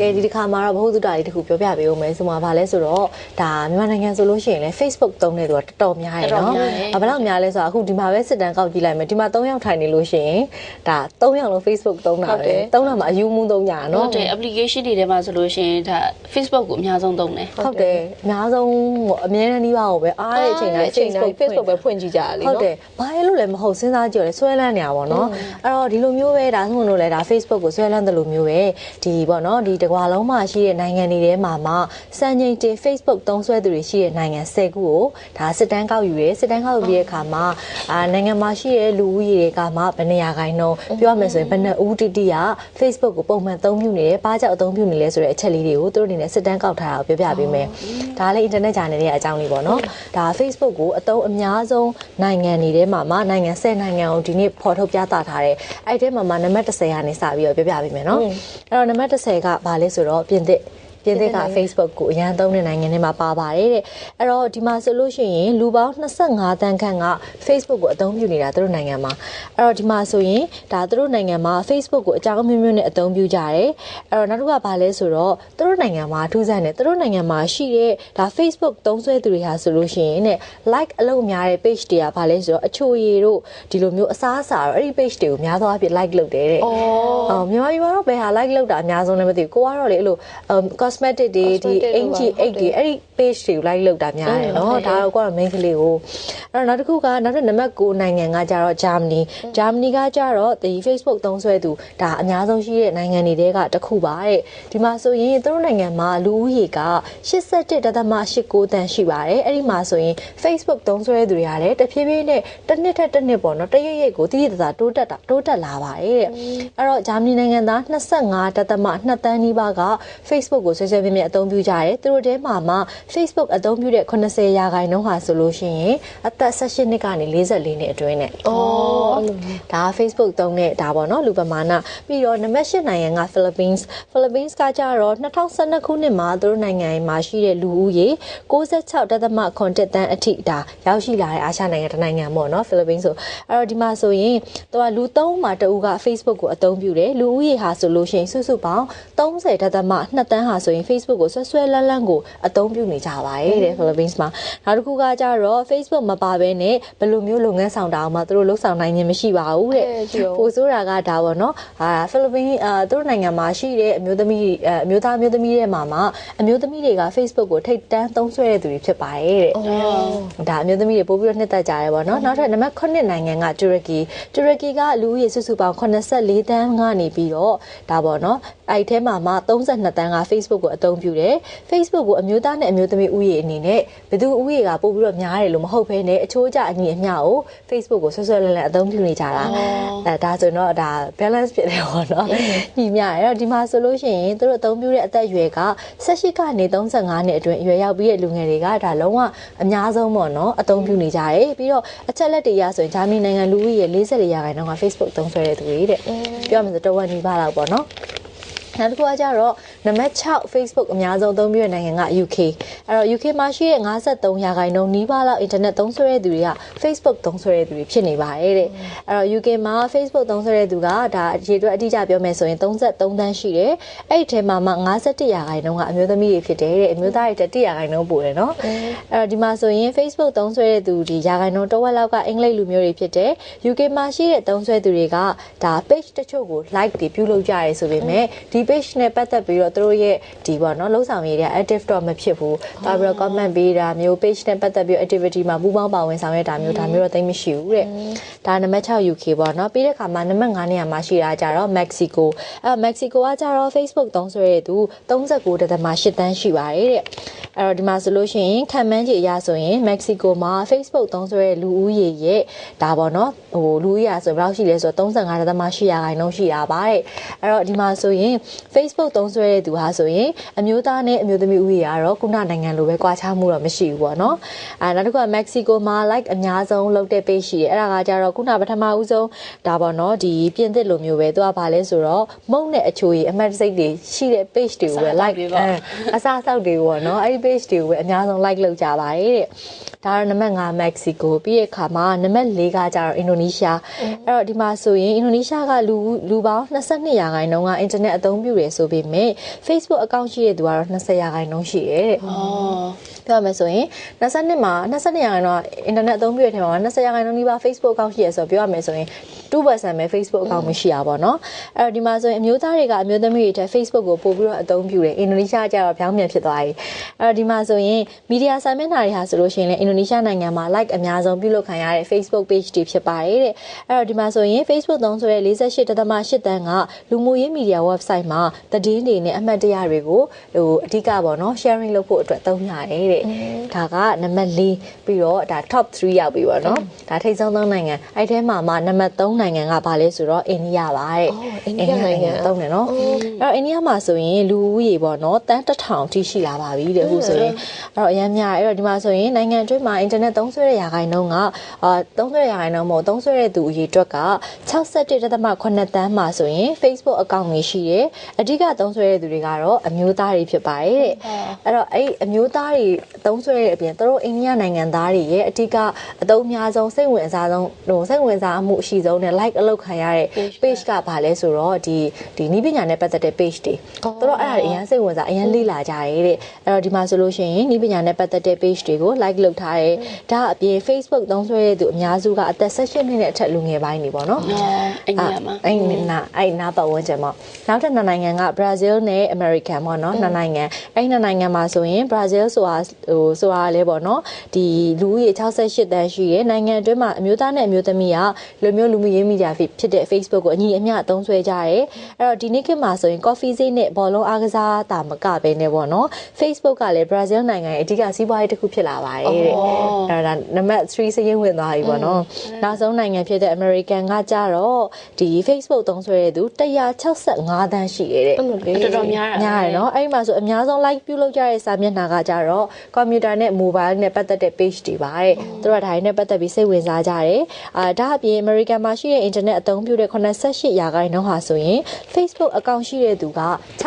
ကဲဒီတစ်ခါမှာတော့ဘ ഹു တုတာလေးတစ်ခုပြောပြပေးဦးမယ်ဆိုမှဗာလဲဆိုတော့ဒါမြန်မာနိုင်ငံဆိုလို့ရှိရင်လည်း Facebook သုံးနေသူကတော်တော်များတယ်တော်နော်တော်များတယ်။ဘာလို့များလဲဆိုတော့အခုဒီမှာပဲစစ်တမ်းကောက်ကြည့်လိုက်မယ်ဒီမှာ3ယောက်ထိုင်နေလို့ရှိရင်ဒါ3ယောက်လုံး Facebook သုံးတာဟုတ်တပဲယ်သုံးတာမှာအယူမှုသုံးကြတာနော်နော်တဲ့ application တွေထဲမှာဆိုလို့ရှိရင်ဒါ Facebook ကိုအများဆုံးသုံးတယ်ဟုတ်တယ်အများဆုံးဟိုအမြဲတမ်းနှီးပါကိုပဲအားတဲ့အချိန်တိုင်းအချိန်တိုင်း Facebook ပဲဖွင့်ကြည့်ကြရလေဟုတ်နော်တယ်ဘာလဲလို့လည်းမဟုတ်စဉ်းစားကြည့်ရလဲဆွဲလန်းနေရပါတော့အဲ့တော့ဒီလိုမျိုးပဲဒါဆိုလို့လဲဒါ Facebook ကိုဆွဲလန်းတယ်လို့မျိုးပဲဒီပေါ့နော်ဒီတကွာလုံးမှာရှိတဲ့နိုင်ငံတွေထဲမှာမှစံချိန်တင် Facebook သုံးစွဲသူတွေရှိတဲ့နိုင်ငံ10ခုကိုဒါစစ်တမ်းကောက်ယူရဲစစ်တမ်းကောက်ယူပြီးတဲ့အခါမှာအာနိုင်ငံမှာရှိတဲ့လူဦးရေတွေကမှဘယ်နေရာခိုင်နှုန်းပြောရမယ်ဆိုရင်ဘယ်နှစ်ဦးတိတိက Facebook ကိုပုံမှန်အသုံးပြုနေတယ်ဘာကြောင့်အသုံးပြုနေလဲဆိုတဲ့အချက်လေးတွေကိုသူတို့အနေနဲ့စစ်တမ်းကောက်ထားတာကိုပြောပြပေးမယ်ဒါလည်း internet ဂျာနယ်ရဲ့အကြောင်းလေးပေါ့နော်ဒါ Facebook ကိုအသုံးအများဆုံးနိုင်ငံတွေထဲမှာမှနိုင်ငံ10နိုင်ငံကိုဒီနေ့ဖော်ထုတ်ပြသထားတယ်အဲ့ဒီထဲမှာမှနံပါတ်10ကနေစပြီးတော့ပြောပြပေးမယ်နော်အဲ့တော့နံပါတ်10ကဘာလဲဆိုတော့ပြင်သစ် ပြင်သစ်က Facebook ကိုအရန်သုံးတဲ့နိုင်ငံတွေမှာပါပါတယ်တဲ့အဲ့တော့ဒီမှာဆိုလို့ရှိရင်လူပေါင်း25တန်းခန့်က Facebook ကိုအသုံးပြုနေတာသူတို့နိုင်ငံမှာအဲ့တော့ဒီမှာဆိုရင်ဒါသူတို့နိုင်ငံမှာ Facebook ကိုအကြောင်းမျိုးမျိုးနဲ့အသုံးပြုကြတယ်အဲ့တော့နောက်တစ်ခုကဘာလဲဆိုတော့သူတို့နိုင်ငံမှာထူးဆန်းတယ်သူတို့နိုင်ငံမှာရှိတဲ့ဒါ Facebook သုံးစွဲသူတွေဟာဆိုလို့ရှိရင်တဲ့ like အလုပ်များတဲ့ page တွေကဘာလဲဆိုတော့အချိုရည်တို့ဒီလိုမျိုးအစားအစာတော့အဲ့ဒီ page တွေကိုများသောအားဖြင့် like လုပ်တယ်တဲ့အော်အော်မြန်မာပြည်မှာတော့ဘယ်ဟာ like လောက်တာအများဆုံးလဲမသိဘူးကိုကတော့လေအဲ့လို um, cosmetic တွေဒီ Cosmetic အင်ဂျီတွေအိတ်တွေပါအဲ့ဒီ page တွေကို like လောက်တာများတယ်နော်ဒါတော့ကိုကတော့ main ကလေးကိုအဲ့တော့နောက်တစ်ခုကနောက်ထပ်နံပါတ်9နိုင်ငံကကြတော့ Germany Germany ကကြတော့ဒီ Facebook သုံးစွဲသူဒါအများဆုံးရှိတဲ့နိုင်ငံတွေထဲကတစ်ခုပါတဲ့ဒီမှာဆိုရင်သူတို့နိုင်ငံမှာလူဦးရေက81.89တန်းရှိပါတယ်အဲ့ဒီမှာဆိုရင် Facebook သုံးစွဲသူတွေရတယ်တဖြည်းဖြည်းနဲ့တစ်နှစ်ထက်တစ်နှစ်ပေါ့နော်တရရိပ်ကိုတိတိကျကျတိုးတက်တာတိုးတက်လာပါတယ်တဲ့အဲ့တော့ဂျာမနီနိုင်ငံသား25.2တန်းနီးပါးက Facebook ကိုဆွဲဆွဲမြဲမြဲအသုံးပြုကြတယ်သူတို့ထဲမှာမှ Facebook အသုံးပြုတဲ့80ရာခိုင်နှုန်းဟာဆိုလို့ရှိရင်အသက်18နှစ်ကနေ44နှစ်အတွင်းနဲ့အော်အဲ့လိုဒါက Facebook သုံးတဲ့ဒါပေါ့နော်လူပမာဏပြီးတော့နံပါတ်8နိုင်ငံက Philippines Philippines ကကြတော့2012ခုနှစ်မှာသူတို့နိုင်ငံမှာရှိတဲ့လူဦးရေ66.8တန်းအထိဒါရောက်ရှိလာတဲ့အာရှနိုင်ငံတစ်နိုင်ငံပေါ့နော် Philippines ဆိုအဲ့တော့ဒီမှာဆိုရင်သူကလူ3မှာတဦးက Facebook ကိုအသုံးပြုတယ်လူဦးရေဟာဆိုလို့ရှိရင်စုစုပေါင်း30.2တန်းဟာဆိုရင် Facebook ကိုဆွဲဆွဲလန်းလန်းကိုအသုံးပြုနေကြပါတယ်တဲ့ Philippines မှာနောက်တစ်ခုကကြတော့ Facebook မပါဘဲနဲ့ဘယ်လိုမျိုးလုပ်ငန်းဆောင်တာအောင်မှသူတို့လှုပ်ဆောင်နိုင်ခြင်းမရှိပါဘူးတဲ့ကြည့်အောင်ပိုဆိုတာကဒါပေါ့နော်အာဖိလစ်ပိန်းအာသူတို့နိုင်ငံမှာရှိတဲ့အမျိုးသမီးအအမျိုးသားအမျိုးသမီးတွေမှာမှအမျိုးသမီးတွေက Facebook ကိုထိတ်တန်းသုံးစွဲတဲ့သူတွေဖြစ်ပါတယ်တဲ့ဒါအမျိုးသမီးတွေပို့ပြီးတော့နှစ်သက်ကြရဲပေါ့နော်နောက်ထပ်နံပါတ်9နိုင်ငံကတူရကီတူရကီကလူဦးရေစုစုပေါင်း84တန်းကနေပြီးတော့ဒါပေါ့နော်အဲ့ဒီထဲမှာမှ32တန်းက Facebook ကိုအသုံးပြုတယ် Facebook ကိုအမျိုးသားနဲ့အမျိုးသမီးဦးရေအနေနဲ့ဘယ်သူဦးရေကပို့ပြီးတော့များတယ်လို့မဟုတ်ဘဲနဲ့အချိုးကျအညီအမျှကို Facebook ကိုဆွဆွဲလန်းလန်းအသုံးပြုနေကြတာအဲဒါဆိုတော့ဒါ balance ဖြစ်တယ်ပေါ့နော်ညီမျှတယ်အဲ့တော့ဒီမှာဆိုလို့ရှိရင်သူတို့အသုံးပြုတဲ့အသက်အရွယ်က18ကနေ35နှစ်အတွင်းအရွယ်ရောက်ပြီးတဲ့လူငယ်တွေကဒါလုံးဝအများဆုံးပေါ့နော်အသုံးပြုနေကြတယ်ပြီးတော့အချက်လက်တွေရဆိုရင်ဂျာမနီနိုင်ငံလူဦးရေ44ရာခိုင်နှုန်းက Facebook သုံးစွဲတဲ့သူတွေတဲ့ပြောမှဆိုတော့တဝက်နီးပါးလောက်ပေါ့နော် နောက်တစ်ခုကကြတော့နံပါတ်6 Facebook အများဆုံးအသုံးပြုတဲ့နိုင်ငံက UK အဲ့တော့ UK မှာရှိတဲ့53ရာခိုင်နှုန်းနီးပါးလောက် internet သုံးစွဲတဲ့သူတွေက Facebook သုံးစွဲတဲ့သူတွေဖြစ်နေပါတယ်တဲ့အဲ့တော့ UK မှာ Facebook သုံးစွဲတဲ့သူကဒါရေတွက်အတိအကျပြောမယ်ဆိုရင်33တန်းရှိတယ်အဲ့ဒီထဲမှာမှ51ရာခိုင်နှုန်းကအမျိုးသမီးတွေဖြစ်တယ်တဲ့အမျိုးသားတွေ1ရာခိုင်နှုန်းပိုတယ်နော်အဲ့တော့ဒီမှာဆိုရင် Facebook သုံးစွဲတဲ့သူဒီရာခိုင်နှုန်းတစ်ဝက်လောက်ကအင်္ဂလိပ်လူမျိုးတွေဖြစ်တယ် UK မှာရှိတဲ့သုံးစွဲသူတွေကဒါ page တချို့ကို like တွေပြုလုပ်ကြရဲဆိုပေမဲ့ဒီ page နဲ့ပတ်သက်ပြီးတော့သူတို့ရဲ့ဒီပေါ့နော်လုံးဆောင်ရည်တွေ active တော့မဖြစ်ဘူး။ဒါပြီးတော့ comment ပေးတာမျိုး page နဲ့ပတ်သက်ပြီး activity မှာပူးပေါင်းပါဝင်ဆောင်ရွက်တာမျိုးဒါမျိုးတော့သိမ်းမရှိဘူးတဲ့။ဒါနံပါတ်6 UK ပေါ့နော်။ပြီးတဲ့အခါမှာနံပါတ်9နေရာမှာရှိတာကြတော့ Mexico ။အဲ Mexico ကကြတော့ Facebook သုံးစွဲတဲ့သူ39.8တန်းရှိပါတယ်တဲ့။ အဲ့တော့ဒီမှာဆိုလို့ရှိရင်ခံမှန်းကြည့်အရဆိုရင် Mexico မှာ Facebook သုံးစွဲတဲ့လူဦးရေရဲ့ဒါပေါ့နော်ဟိုလူဦးရေဆိုဘယ်လောက်ရှိလဲဆိုတော့35.8ရာခိုင်နှုန်းရှိတာပါတဲ့အဲ့တော့ဒီမှာဆိုရင် Facebook သုံးစွဲတဲ့သူဟာဆိုရင်အမျိုးသားနဲ့အမျိုးသမီးဦးရေကတော့ခုနနိုင်ငံလိုပဲကွာခြားမှုတော့မရှိဘူးပေါ့နော်အဲနောက်တစ်ခုက Mexico မှာ like အများဆုံးလုပ်တဲ့ page ရှိတယ်အဲ့ဒါကကြတော့ခုနပထမဦးဆုံးဒါပေါ့နော်ဒီပြင်သစ်လိုမျိုးပဲသူကဘာလဲဆိုတော့မုံနဲ့အချိုကြီးအမှတ်တစိတ်တွေရှိတဲ့ page တွေကိုပဲ like အဲအစားအသောက်တွေပေါ့နော်အဲ့ဒီ page တွေကိုပဲအများဆုံး like လုပ်ကြပါတယ်တဲ့ဒါတော့နံပါတ်5 Mexico ပြီးတဲ့အခါမှာနံပါတ်4ကကြတော့ Indonesia အဲ့တော့ဒီမှာဆိုရင် Indonesia ကလူလူပေါင်း22ရာခိုင်နှုန်းက internet အသုံးပြုတယ်ဆိုပေမဲ့ Facebook account ရှိတဲ့သူကတော့20ရာခိုင်နှုန်းရှိတယ်တဲ့အော်ပြောရမယ်ဆိုရင်22မှာ22ရာခိုင်နှုန်းကအင်တာနက်အသုံးပြုတဲ့ထဲမှာ20ရာခိုင်နှုန်းနီးပါး Facebook account ရှိရဆိုတော့ပြောရမယ်ဆိုရင်2%ပဲ Facebook account မရှိရပါတော့။အဲ့တော့ဒီမှာဆိုရင်အမျိုးသားတွေကအမျိုးသမီးတွေထက် Facebook ကိုပို့ပြီးတော့အသုံးပြုတယ်။အင်ဒိုနီးရှားကျတော့ပြောင်းပြန်ဖြစ်သွားပြီ။အဲ့တော့ဒီမှာဆိုရင်မီဒီယာစာမျက်နှာတွေဟာဆိုလို့ရှိရင်လည်းအင်ဒိုနီးရှားနိုင်ငံမှာ like အများဆုံးပြုလုပ်ခံရတဲ့ Facebook page တွေဖြစ်ပါတယ်တဲ့။အဲ့တော့ဒီမှာဆိုရင် Facebook သုံးဆိုတဲ့48.8တန်းကလူမှုရေးမီဒီယာ website မှာသတင်းတွေနဲ့အမှတ်တရတွေကိုဟိုအဓိကပေါ့နော် sharing လုပ်ဖို့အတွက်သုံးရတယ်တဲ့။ဒါကနံပါတ်4ပြီးတော့ဒါ top 3ရောက်ပြီပေါ့နော်။ဒါထိပ်ဆုံးသုံးနိုင်ငံအဲ့ထဲမှာမှနံပါတ်3နိုင်ငံကဘာလဲဆိုတော့အိန္ဒိယပါတဲ့အော်အိန္ဒိယနိုင်ငံသုံးတယ်နော်အဲ့တော့အိန္ဒိယမှာဆိုရင်လူဦးရေပေါ့နော်တန်းတစ်ထောင်ထိရှိလာပါပြီတဲ့အခုဆိုရင်အဲ့တော့အများများအဲ့တော့ဒီမှာဆိုရင်နိုင်ငံအတွင်းမှာအင်တာနက်သုံးစွဲတဲ့ရာခိုင်နှုန်းကအာသုံးစွဲတဲ့ရာခိုင်နှုန်းမဟုတ်သုံးစွဲတဲ့သူအရေအတွက်က61.8တန်းမှာဆိုရင် Facebook account တွေရှိတယ်အဓိကသုံးစွဲတဲ့သူတွေကတော့အမျိုးသားတွေဖြစ်ပါတယ်တဲ့အဲ့တော့အဲ့အမျိုးသားတွေသုံးစွဲတဲ့အပြင်သူတို့အိန္ဒိယနိုင်ငံသားတွေရဲ့အဓိကအသုံးအများဆုံးစိတ်ဝင်စားဆုံးဟိုစိတ်ဝင်စားမှုအရှိဆုံးနဲ့ like အလုပ်ခံရတဲ့ page ကဘာလဲဆိုတော့ဒီဒီနီးပညာနဲ့ပတ်သက်တဲ့ page တွေသူတို့အဲ့ဒါတွေအရင်စိတ်ဝင်စားအရင်လေ့လာကြရဲတဲ့အဲ့တော့ဒီမှာဆိုလို့ရှိရင်နီးပညာနဲ့ပတ်သက်တဲ့ page တွေကို like လုပ်ထားတယ်ဒါအပြင် Facebook သုံးစွဲတဲ့သူအများစုကအသက်16နှစ်နဲ့အထက်လူငယ်ပိုင်းတွေပေါ့နော်အော်အိန္ဒိယမှာအဲ့နာအဲ့နာပတ်ဝန်းကျင်ပေါ့နောက်ထပ်နှစ်နိုင်ငံက Brazil နဲ့ American ပေါ့နော်နှစ်နိုင်ငံအဲ့နှစ်နိုင်ငံမှာဆိုရင် Brazil ဆိုတာဟိုဆိုတာလဲပေါ့နော်ဒီလူဦးရေ68တန်းရှိရဲ့နိုင်ငံအတွင်းမှာအမျိုးသားနဲ့အမျိုးသမီးကလူမျိုးလူမှုရေးမီဒီယာဖြစ်တဲ့ Facebook ကိုအညီအမျှသုံးစွဲကြရဲအဲ့တော့ဒီနေ့ခေတ်မှာဆိုရင် coffee ဈေးနဲ့ဘောလုံးအားကစားတာမကပဲနဲ့ပေါ့နော် Facebook ကလည်း Brazil နိုင်ငံရဲ့အဓိကစီးပွားရေးတစ်ခုဖြစ်လာပါတယ်တဲ့အဲ့ဒါနံပါတ်3စရင်ဝင်သွားပြီပေါ့နော်နောက်ဆုံးနိုင်ငံဖြစ်တဲ့ American ကကြတော့ဒီ Facebook သုံးစွဲတဲ့သူ165တန်းရှိရဲ့တဲ့အဲ့လိုလေတော်တော်များတာများရယ်နော်အဲ့ဒီမှာဆိုအများဆုံး like ပြုလုပ်ကြတဲ့စာမျက်နှာကကြတော့ computer နဲ့ mobile နဲ့ပတ်သက်တဲ့ page တွေပါတဲ့သူတို့ကဒါတွေနဲ့ပတ်သက်ပြီးစိတ်ဝင်စားကြတယ်အာဒါအပြင် American မှာရှိတဲ့ internet အသုံးပြုတဲ့88ရာခိုင်နှုန်းဟာဆိုရင် Facebook account ရှိတဲ့သူက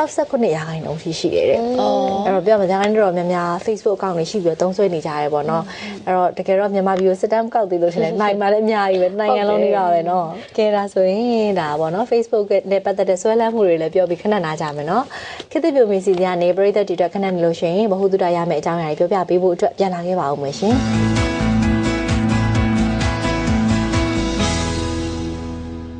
69ရာခိုင်နှုန်းရှိရှိတယ်တဲ့အော်အဲ့တော့ပြောမှညာတိုင်းတော့များများ Facebook account တွေရှိပြီးတော့သုံးစွဲနေကြရဲပေါ့နော်အဲ့တော့တကယ်တော့မြန်မာပြည်ကိုစစ်တမ်းကောက်သေးလို့ရှိရင်နိုင်မှာလည်းအများကြီးပဲနိုင်ငံလုံးနေပါပဲနော်ကဲဒါဆိုရင်ဒါပေါ့နော် Facebook နဲ့ပတ်သက်တဲ့ဆွဲလန်းမှုတွေလည်းပြောပြီးခဏနာကြမယ်နော်ခေတ်သစ်ပြိုမီစီကနေပရိသတ်တွေအတွက်ခဏနေလို့ရှိရင်ဘ ഹു တုဒရရမယ့်အကြောင်းအရာတွေပြောပြပေးဖို့အတွက်ပြန်လာခဲ့ပါဦးမယ်ရှင်